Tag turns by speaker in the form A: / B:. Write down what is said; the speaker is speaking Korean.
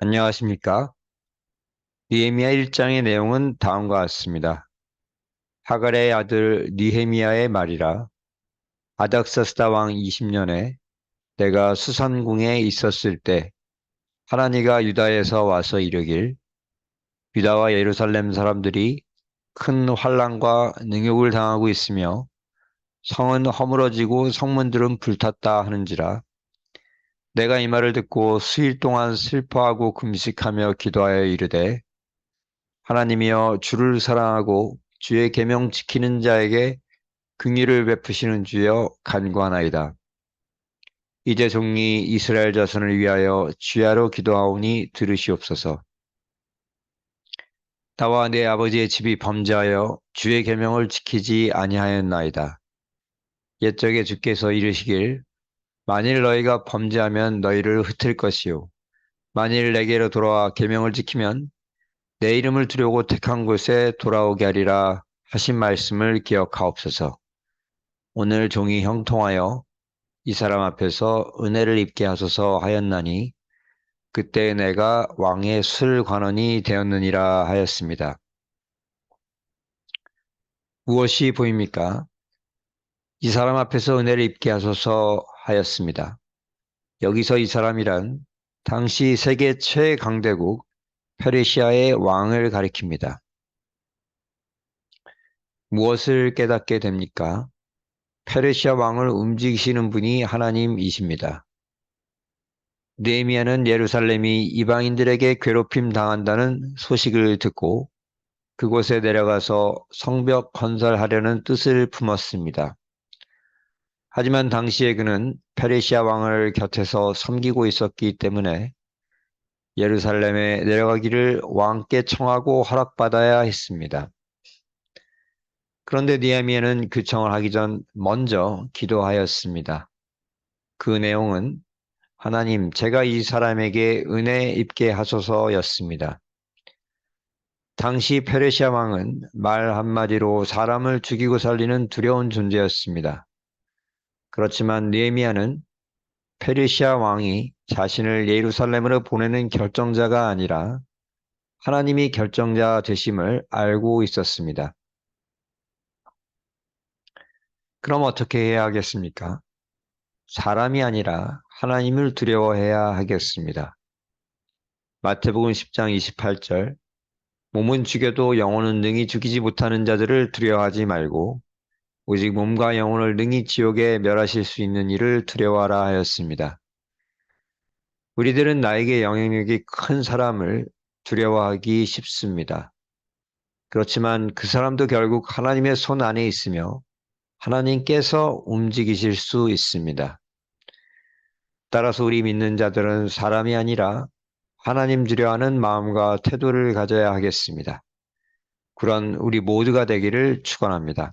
A: 안녕하십니까? 니헤미야 1장의 내용은 다음과 같습니다. 하갈의 아들 니헤미야의 말이라 아닥사스다 왕 20년에 내가 수산궁에 있었을 때 하나니가 유다에서 와서 이르길 유다와 예루살렘 사람들이 큰 환란과 능욕을 당하고 있으며 성은 허물어지고 성문들은 불탔다 하는지라 내가 이 말을 듣고 수일 동안 슬퍼하고 금식하며 기도하여 이르되 하나님이여 주를 사랑하고 주의 계명 지키는 자에게 긍휼을 베푸시는 주여 간구하나이다. 이제 종이 이스라엘 자손을 위하여 주야로 기도하오니 들으시옵소서. 나와 내 아버지의 집이 범죄하여 주의 계명을 지키지 아니하였나이다. 옛적에 주께서 이르시길 만일 너희가 범죄하면 너희를 흩을 것이요 만일 내게로 돌아와 계명을 지키면 내 이름을 두려고 택한 곳에 돌아오게 하리라 하신 말씀을 기억하옵소서. 오늘 종이 형통하여 이 사람 앞에서 은혜를 입게 하소서 하였나니 그때 내가 왕의 술 관원이 되었느니라 하였습니다. 무엇이 보입니까? 이 사람 앞에서 은혜를 입게 하소서 하였습니다. 여기서 이 사람이란 당시 세계 최강대국 페르시아의 왕을 가리킵니다. 무엇을 깨닫게 됩니까? 페르시아 왕을 움직이시는 분이 하나님이십니다. 네미아는 예루살렘이 이방인들에게 괴롭힘 당한다는 소식을 듣고 그곳에 내려가서 성벽 건설하려는 뜻을 품었습니다. 하지만 당시에 그는 페르시아 왕을 곁에서 섬기고 있었기 때문에 예루살렘에 내려가기를 왕께 청하고 허락받아야 했습니다. 그런데 니아미에는 그 청을 하기 전 먼저 기도하였습니다. 그 내용은 하나님, 제가 이 사람에게 은혜 입게 하소서였습니다. 당시 페르시아 왕은 말 한마디로 사람을 죽이고 살리는 두려운 존재였습니다. 그렇지만 느헤미야는 페르시아 왕이 자신을 예루살렘으로 보내는 결정자가 아니라 하나님이 결정자 되심을 알고 있었습니다. 그럼 어떻게 해야 하겠습니까? 사람이 아니라 하나님을 두려워해야 하겠습니다. 마태복음 10장 28절 몸은 죽여도 영혼은 능히 죽이지 못하는 자들을 두려워하지 말고 오직 몸과 영혼을 능히 지옥에 멸하실 수 있는 일을 두려워하라 하였습니다. 우리들은 나에게 영향력이 큰 사람을 두려워하기 쉽습니다. 그렇지만 그 사람도 결국 하나님의 손 안에 있으며 하나님께서 움직이실 수 있습니다. 따라서 우리 믿는 자들은 사람이 아니라 하나님 두려워하는 마음과 태도를 가져야 하겠습니다. 그런 우리 모두가 되기를 축원합니다.